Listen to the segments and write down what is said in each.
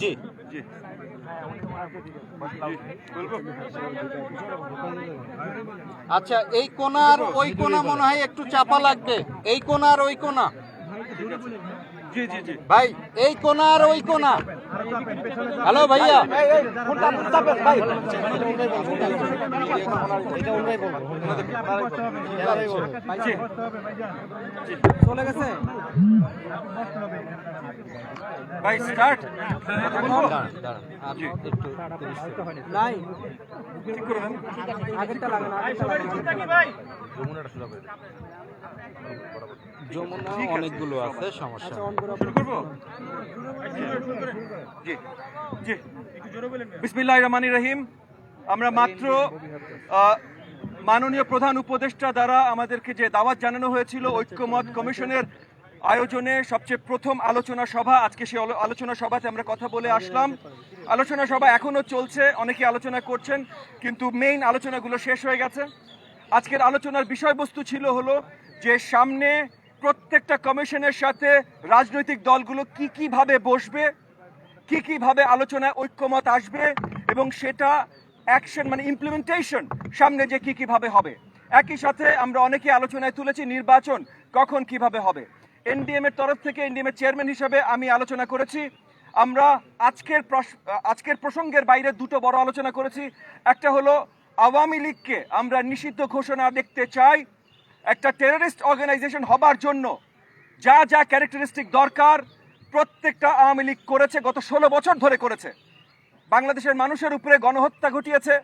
জি। জি আচ্ছা এই কোনার ওই কোনা মনে হয় একটু চাপা লাগবে। এই কোনার ওই কোনা। জি জি জি। ভাই এই কোনার ওই কোনা। হ্যালো ভাইয়া। চলে গেছে? ভাই স্টার্ট। যমুনা অনেকগুলো আছে সমস্যা বিসমিল্লাহ রহমান রহিম আমরা মাত্র মাননীয় প্রধান উপদেষ্টা দ্বারা আমাদেরকে যে দাওয়াত জানানো হয়েছিল ঐক্যমত কমিশনের আয়োজনে সবচেয়ে প্রথম আলোচনা সভা, আজকে সেই আলোচনা সভাতে আমরা কথা বলে আসলাম। আলোচনা সভা এখনও চলছে অনেকে আলোচনা করছেন, কিন্তু মেইন আলোচনাগুলো শেষ হয়ে গেছে। আজকের আলোচনার বিষয়বস্তু ছিল হলো যে সামনে প্রত্যেকটা কমিশনের সাথে রাজনৈতিক দলগুলো কি কীভাবে বসবে, কি কীভাবে আলোচনায় ঐক্যমত আসবে, এবং সেটা অ্যাকশন মানে ইমপ্লিমেন্টেশন সামনে যে কি কীভাবে হবে। একই সাথে আমরা অনেকে আলোচনায় তুলেছি নির্বাচন কখন কীভাবে হবে। এনডিএম এর তরফ থেকে, এনডিএম এর চেয়ারম্যান হিসেবে আমি আলোচনা করেছি। আমরা আজকের আজকের প্রসঙ্গের বাইরে দুটো বড় আলোচনা করেছি। একটা হলো, আওয়ামী লীগকে আমরা নিষিদ্ধ ঘোষণা দেখতে চাই। একটা টেররিস্ট অর্গানাইজেশন হবার জন্য যা যা ক্যারেক্টারিস্টিক দরকার, প্রত্যেকটা আওয়ামী লীগ করেছে, গত ষোলো বছর ধরে করেছে। বাংলাদেশের মানুষের উপরে গণহত্যা ঘটিয়েছে।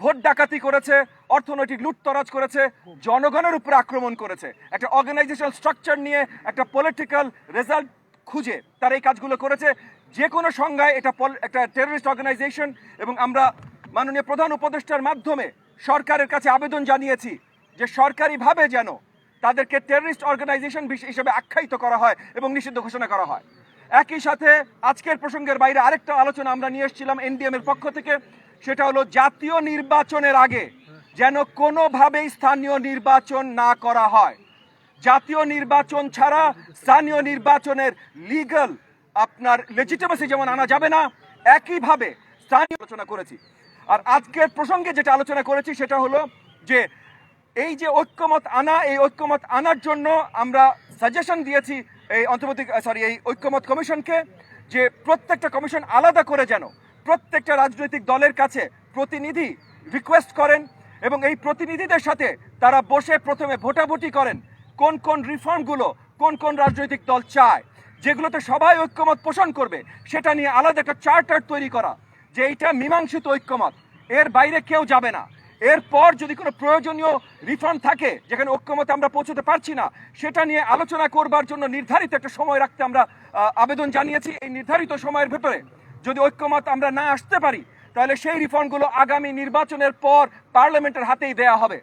ভোট ডাকাতি করেছে, অর্থনৈতিক লুটতরাজ করেছে, জনগণের উপরে আক্রমণ করেছে। একটা অর্গানাইজেশন স্ট্রাকচার নিয়ে একটা পলিটিক্যাল রেজাল্ট খুঁজে তারা এই কাজগুলো করেছে। যে কোনো সংজ্ঞায় এটা একটা টেররিস্ট অর্গানাইজেশন এবং আমরা মাননীয় প্রধান উপদেষ্টার মাধ্যমে সরকারের কাছে আবেদন জানিয়েছি যে সরকারিভাবে যেন তাদেরকে টেররিস্ট অর্গানাইজেশন হিসেবে আখ্যায়িত করা হয় এবং নিষিদ্ধ ঘোষণা করা হয়। একই সাথে আজকের প্রসঙ্গের বাইরে আরেকটা আলোচনা আমরা নিয়ে এসেছিলাম এনডিএম এর পক্ষ থেকে। সেটা হলো জাতীয় নির্বাচনের আগে যেন কোনোভাবেই স্থানীয় নির্বাচন না করা হয়। জাতীয় নির্বাচন ছাড়া স্থানীয় নির্বাচনের লিগ্যাল আপনার লেজিটিমেসি যেমন আনা যাবে না, একইভাবে স্থানীয় আলোচনা করেছি। আর আজকের প্রসঙ্গে যেটা আলোচনা করেছি সেটা হলো যে এই যে ঐক্যমত আনা, এই ঐক্যমত আনার জন্য আমরা সাজেশন দিয়েছি এই অন্তর্বর্তী সরি এই ঐক্যমত কমিশনকে যে প্রত্যেকটা কমিশন আলাদা করে যেন প্রত্যেকটা রাজনৈতিক দলের কাছে প্রতিনিধি রিকোয়েস্ট করেন এবং এই প্রতিনিধিদের সাথে তারা বসে প্রথমে ভোটাভুটি করেন কোন কোন রিফর্মগুলো কোন কোন রাজনৈতিক দল চায়, যেগুলোতে সবাই ঐক্যমত পোষণ করবে, সেটা নিয়ে আলাদা একটা চার্টার তৈরি করা, যে এইটা মীমাংসিত ঐক্যমত। এর বাইরে কেউ যাবে না। এরপর যদি কোনো প্রয়োজনীয় রিফর্ম থাকে, যেখানে ঐক্যমতে আমরা পৌঁছতে পারছি না, সেটা নিয়ে আলোচনা করবার জন্য নির্ধারিত একটা সময় রাখতে আমরা আবেদন জানিয়েছি। এই নির্ধারিত সময়ের ভেতরে যদি ঐক্যমত আমরা না আসতে পারি, তাহলে সেই রিফর্মগুলো আগামী নির্বাচনের পর পার্লামেন্টের হাতেই দেয়া হবে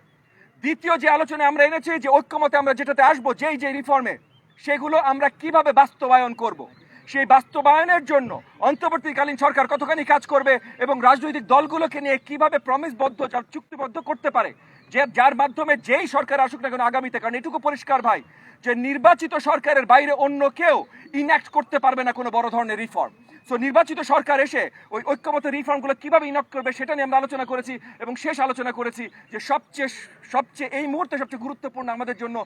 দ্বিতীয় যে আলোচনা আমরা এনেছি, যে ঐক্যমতে আমরা যেটাতে আসব, যেই যে রিফর্মে, সেগুলো আমরা কীভাবে বাস্তবায়ন করব। সেই বাস্তবায়নের জন্য অন্তর্বর্তীকালীন সরকার কতখানি কাজ করবে এবং রাজনৈতিক দলগুলোকে নিয়ে কীভাবে প্রমিসবদ্ধ যা- চুক্তিবদ্ধ করতে পারে, যে যার মাধ্যমে যেই সরকার আসুক না কেন আগামীতে, কারণ এটুকু পরিষ্কার ভাই, যে নির্বাচিত সরকারের বাইরে অন্য কেউ ইনঅ্যাক্ট করতে পারবে না কোনো বড় ধরনের রিফর্ম সো নির্বাচিত সরকার এসে ওই ঐক্যমত রিফর্মগুলো কীভাবে ইনক করবে সেটা নিয়ে আমরা আলোচনা করেছি এবং শেষ আলোচনা করেছি যে সবচেয়ে সবচেয়ে এই মুহূর্তে সবচেয়ে গুরুত্বপূর্ণ আমাদের জন্য